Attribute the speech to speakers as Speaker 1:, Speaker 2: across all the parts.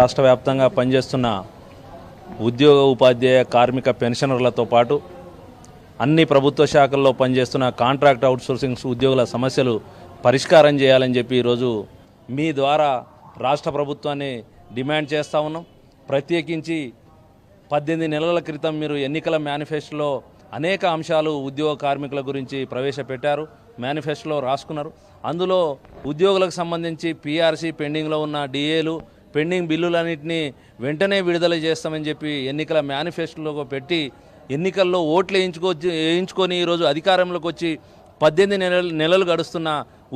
Speaker 1: రాష్ట్ర వ్యాప్తంగా పనిచేస్తున్న ఉద్యోగ ఉపాధ్యాయ కార్మిక పెన్షనర్లతో పాటు అన్ని ప్రభుత్వ శాఖల్లో పనిచేస్తున్న కాంట్రాక్ట్ అవుట్సోర్సింగ్ ఉద్యోగుల సమస్యలు పరిష్కారం చేయాలని చెప్పి ఈరోజు మీ ద్వారా రాష్ట్ర ప్రభుత్వాన్ని డిమాండ్ చేస్తూ ఉన్నాం. ప్రత్యేకించి పద్దెనిమిది నెలల క్రితం మీరు ఎన్నికల మేనిఫెస్టోలో అనేక అంశాలు ఉద్యోగ కార్మికుల గురించి ప్రవేశపెట్టారు మేనిఫెస్టోలో రాసుకున్నారు. అందులో ఉద్యోగులకు సంబంధించి పీఆర్సీ పెండింగ్లో ఉన్న డిఏలు పెండింగ్ బిల్లులన్నింటినీ వెంటనే విడుదల చేస్తామని చెప్పి ఎన్నికల మేనిఫెస్టోలో పెట్టి ఎన్నికల్లో ఓట్లు వేయించుకొచ్చి వేయించుకొని ఈరోజు అధికారంలోకి వచ్చి పద్దెనిమిది నెలలు నెలలు గడుస్తున్న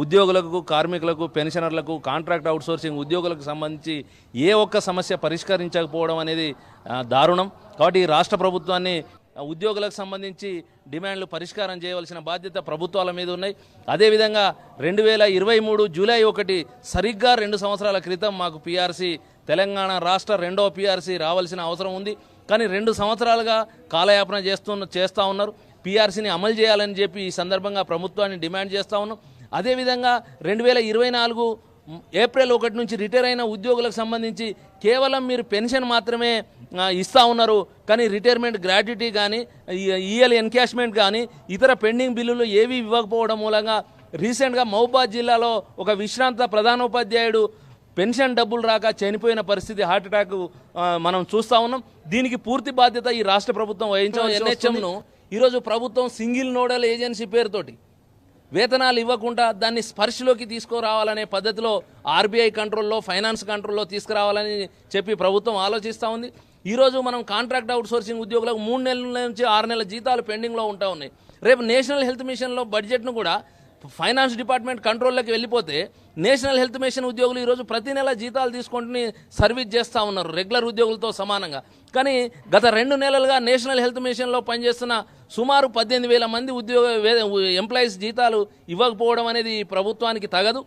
Speaker 1: ఉద్యోగులకు కార్మికులకు పెన్షనర్లకు కాంట్రాక్ట్ అవుట్సోర్సింగ్ ఉద్యోగులకు సంబంధించి ఏ ఒక్క సమస్య పరిష్కరించకపోవడం అనేది దారుణం. కాబట్టి ఈ రాష్ట్ర ప్రభుత్వాన్ని ఉద్యోగులకు సంబంధించి డిమాండ్లు పరిష్కారం చేయవలసిన బాధ్యత ప్రభుత్వాల మీద ఉన్నాయి. అదేవిధంగా రెండు వేల ఇరవై మూడు జూలై ఒకటి సరిగ్గా రెండు సంవత్సరాల క్రితం మాకు పీఆర్సీ తెలంగాణ రాష్ట్ర రెండవ పీఆర్సీ రావాల్సిన అవసరం ఉంది. కానీ రెండు సంవత్సరాలుగా కాలయాపన చేస్తున్న చేస్తూ ఉన్నారు. పీఆర్సీని అమలు చేయాలని చెప్పి ఈ సందర్భంగా ప్రభుత్వాన్ని డిమాండ్ చేస్తూ ఉన్నాం. అదేవిధంగా రెండు వేల ఇరవై నాలుగు ఏప్రిల్ ఒకటి నుంచి రిటైర్ అయిన ఉద్యోగులకు సంబంధించి కేవలం మీరు పెన్షన్ మాత్రమే ఇస్తా ఉన్నారు. కానీ రిటైర్మెంట్ గ్రాట్యుటీ కానీ ఈఎల్ ఎన్కాష్మెంట్ కానీ ఇతర పెండింగ్ బిల్లులు ఏవి ఇవ్వకపోవడం మూలంగా రీసెంట్గా మహబాద్ జిల్లాలో ఒక విశ్రాంత ప్రధానోపాధ్యాయుడు పెన్షన్ డబ్బులు రాక చనిపోయిన పరిస్థితి హార్ట్ అటాక్ ఆ, మనం చూస్తా ఉన్నాం. దీనికి పూర్తి బాధ్యత ఈ రాష్ట్ర ప్రభుత్వం వహించడం ఎన్హెచ్ఎంను ఈరోజు ప్రభుత్వం సింగిల్ నోడల్ ఏజెన్సీ పేరుతోటి వేతనాలు ఇవ్వకుండా దాన్ని స్పర్శలోకి తీసుకురావాలనే పద్ధతిలో ఆర్బీఐ కంట్రోల్లో ఫైనాన్స్ కంట్రోల్లో తీసుకురావాలని చెప్పి ప్రభుత్వం ఆలోచిస్తూ ఉంది. ఈరోజు మనం కాంట్రాక్ట్ అవుట్సోర్సింగ్ ఉద్యోగులకు మూడు నెలల నుంచి ఆరు నెలల జీతాలు పెండింగ్లో ఉంటా ఉన్నాయి. రేపు నేషనల్ హెల్త్ మిషన్లో బడ్జెట్ను కూడా ఫైనాన్స్ డిపార్ట్మెంట్ కంట్రోల్లోకి వెళ్ళిపోతే నేషనల్ హెల్త్ మిషన్ ఉద్యోగులు ఈరోజు ప్రతి నెల జీతాలు తీసుకుంటుని సర్వీస్ చేస్తూ ఉన్నారు రెగ్యులర్ ఉద్యోగులతో సమానంగా. కానీ గత రెండు నెలలుగా నేషనల్ హెల్త్ మిషన్లో పనిచేస్తున్న సుమారు పద్దెనిమిది వేల మంది ఉద్యోగ ఎంప్లాయీస్ జీతాలు ఇవ్వకపోవడం అనేది ప్రభుత్వానికి తగదు.